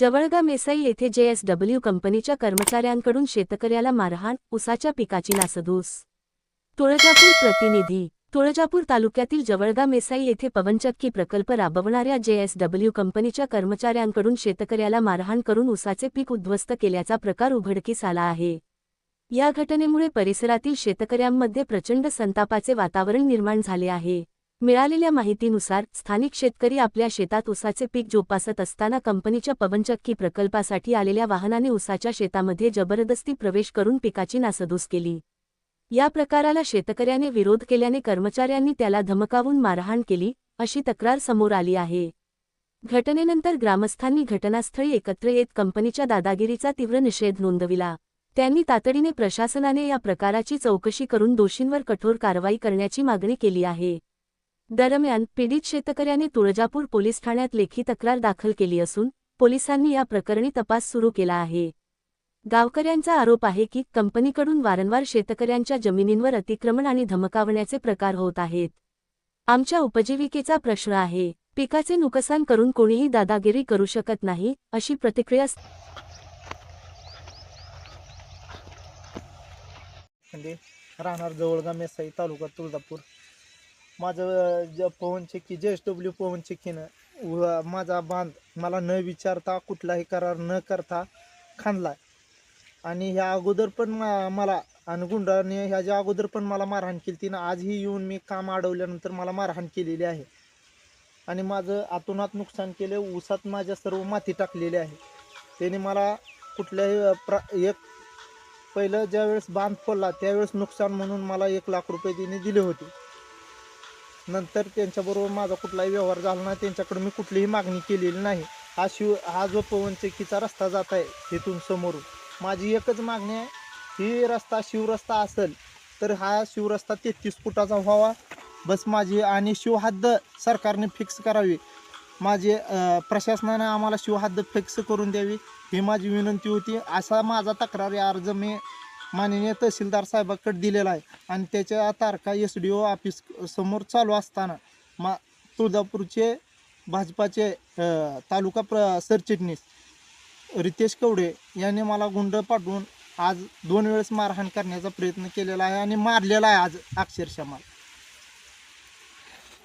जवळगा मेसाई येथे जेएसडब्ल्यू कंपनीच्या कर्मचाऱ्यांकडून शेतकऱ्याला मारहाण उसाच्या पिकाची नासधूस. तुळजापूर प्रतिनिधी तुळजापूर तालुक्यातील जवळगा मेसाई येथे पवनचक्की प्रकल्प राबवणाऱ्या जेएसडब्ल्यू कंपनीच्या कर्मचाऱ्यांकडून शेतकऱ्याला मारहाण करून उसाचे पीक उद्ध्वस्त केल्याचा प्रकार उघडकीस आला आहे. या घटनेमुळे परिसरातील शेतकऱ्यांमध्ये प्रचंड संतापाचे वातावरण निर्माण झाले आहे. मिळालेल्या माहितीनुसार स्थानिक शेतकरी आपल्या शेतात उसाचे पीक जोपासत असताना कंपनीच्या पवनचक्की प्रकल्पासाठी आलेल्या वाहनाने उसाच्या शेतामध्ये जबरदस्ती प्रवेश करून पिकाची नासधूस केली. या प्रकाराला शेतकऱ्याने विरोध केल्याने कर्मचाऱ्यांनी त्याला धमकावून मारहाण केली अशी तक्रार समोर आली आहे. घटनेनंतर ग्रामस्थांनी घटनास्थळी एकत्र येत कंपनीच्या दादागिरीचा तीव्र निषेध नोंदविला. त्यांनी तातडीने प्रशासनाने या प्रकाराची चौकशी करून दोषींवर कठोर कारवाई करण्याची मागणी केली आहे. दरम्यान पीडित शेतकऱ्याने तुळजापूर पोलीस ठाण्यात लेखी तक्रार दाखल केली असून पोलिसांनी या प्रकरणी तपास सुरू केला आहे. गावकऱ्यांचा आरोप आहे की कंपनीकडून वारंवार शेतकऱ्यांच्या जमिनींवर अतिक्रमण आणि धमकावण्याचे प्रकार होत आहेत. आमच्या उपजीविकेचा प्रश्न आहे पिकाचे नुकसान करून कोणीही दादागिरी करू शकत नाही अशी प्रतिक्रिया राहणार जवळगा मेसाई तालुका तुळजापूर. माझं ज पवन चक्की जे एस डब्ल्यू पवन चक्कीनं व माझा बांध मला न विचारता कुठलाही करार न करता खांदला आणि ह्या अगोदर पण मा- मला आणि गुंडाने ह्याच्या अगोदर पण मला मारहाण केली तिनं आजही येऊन मी काम अडवल्यानंतर मला मारहाण केलेली आहे. आणि माझं आतोनात नुकसान केले ऊसात माझ्या सर्व माती टाकलेली आहे. त्याने मला कुठल्याही प्र एक पहिलं ज्यावेळेस बांध पडला त्यावेळेस नुकसान म्हणून मला एक लाख रुपये तिने दिले होते. नंतर त्यांच्याबरोबर माझा कुठलाही व्यवहार झाला नाही त्यांच्याकडे मी कुठलीही मागणी केलेली नाही. हा शिव हा जो पवनचक्कीचा रस्ता जात आहे इथून समोरून. माझी एकच मागणी आहे ही रस्ता शिवरस्ता असेल तर हा शिवरस्ता तेहतीस फुटाचा व्हावा. बस माझी आणि शिवहद्द सरकारने फिक्स करावी. माझे प्रशासनाने आम्हाला शिवहद्द फिक्स करून द्यावी ही माझी विनंती होती. असा माझा तक्रारी अर्ज मी माननीय तहसीलदार साहेबाकडे दिलेला आहे. आणि त्याच्या तारखा एस डी ओ ऑफिस समोर चालू असताना मा तुळजापूरचे भाजपाचे तालुका प्र सरचिटणीस रितेश कवडे यांनी मला गुंड पाठवून आज दोन वेळेस मारहाण करण्याचा प्रयत्न केलेला आहे आणि मारलेला आहे आज अक्षरशः मला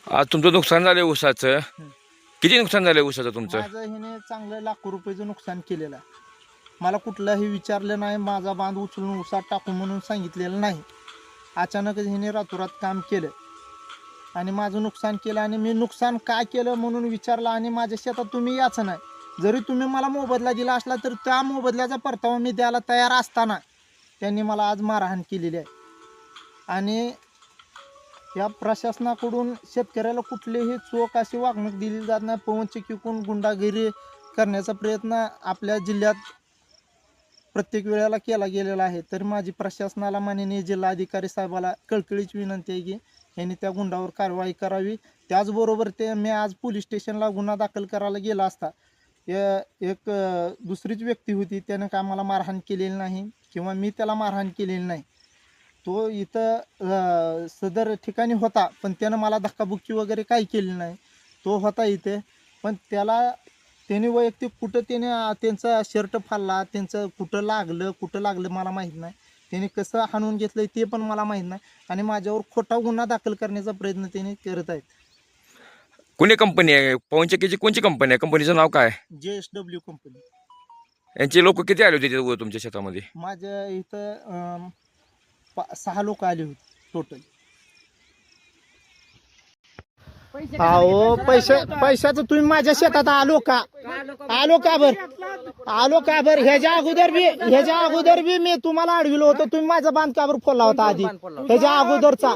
आज तुमचं नुकसान झालंय ऊसाचं. किती नुकसान झालंय ऊसाचं तुमचं? माझं हिने चांगलं लाखो रुपयाचं नुकसान केलेलं आहे. मला कुठलंही विचारलं नाही माझा बांध उचलून उसात टाकू म्हणून सांगितलेलं नाही. अचानकच हिने रातोरात काम केलं. आणि माझं नुकसान केलं आणि मी नुकसान काय केलं म्हणून विचारलं आणि माझ्या शेतात तुम्ही याचं नाही. जरी तुम्ही मला मोबदला दिला असला तर त्या मोबदल्याचा परतावा मी द्यायला तयार असताना त्यांनी मला आज मारहाण केलेली आहे. आणि या प्रशासनाकडून शेतकऱ्याला कुठलीही चोख अशी वागणूक दिली जात नाही. पवनचक्कीकडून गुंडागिरी करण्याचा प्रयत्न आपल्या जिल्ह्यात प्रत्येक वेळेला केला गेलेला आहे. तर माझी प्रशासनाला माननीय जिल्हाधिकारी साहेबाला कळकळीची विनंती आहे की यांनी त्या गुंडावर कारवाई करावी. त्याचबरोबर ते मी आज पोलीस स्टेशनला गुन्हा दाखल करायला गेला असता. एक दुसरीच व्यक्ती होती. त्यानं काय मला मारहाण केलेली नाही किंवा मी त्याला मारहाण केलेली नाही. तो इथं सदर ठिकाणी होता पण त्यानं मला धक्काबुक्की वगैरे काही केली नाही. तो होता इथे. पण त्याला त्याने वैयक्तिक कुठं त्याने त्यांचा शर्ट फाडला त्यांचं कुठं लागलं कुठं लागलं मला माहीत नाही. त्याने कसं हाणून घेतलं ते पण मला माहीत नाही. आणि माझ्यावर खोटा गुन्हा दाखल करण्याचा प्रयत्न त्याने करत आहेत. कोणी कंपनी आहे? पवनचक्कीची कोणची कंपनी आहे? कंपनीचं नाव काय? जे एस डब्ल्यू कंपनी यांचे लोक किती आले होते तिथे तुमच्या शेतामध्ये? माझ्या इथं पा सहा लोक आले होते टोटल अहो पैसे पैशाचं तुम्ही माझ्या शेतात आलो का? आलो का बर? आलो का बर? ह्याच्या अगोदर बी ह्याच्या अगोदर बी मी तुम्हाला अडविलो होतो. तुम्ही माझा बांध का बरं फोडला होता आधी ह्याच्या अगोदरचा.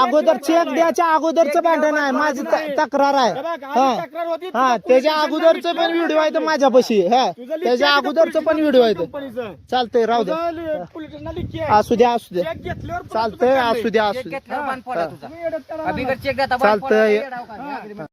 अगोदर चेक द्यायच्या अगोदरचं भांडण आहे. माझी त- तक्रार आहे. हा हा. त्याच्या अगोदरचं पण व्हिडिओ आहे माझ्यापाशी. हा. त्याच्या अगोदरचं पण व्हिडिओ आहे. चालतंय राहू द्या असू द्या असू द्या चालतंय असू द्या असू द्या चेक घेतल्यावर बांध फोडा तुझा. अभिगत चेक देता बांध चालतंय. का?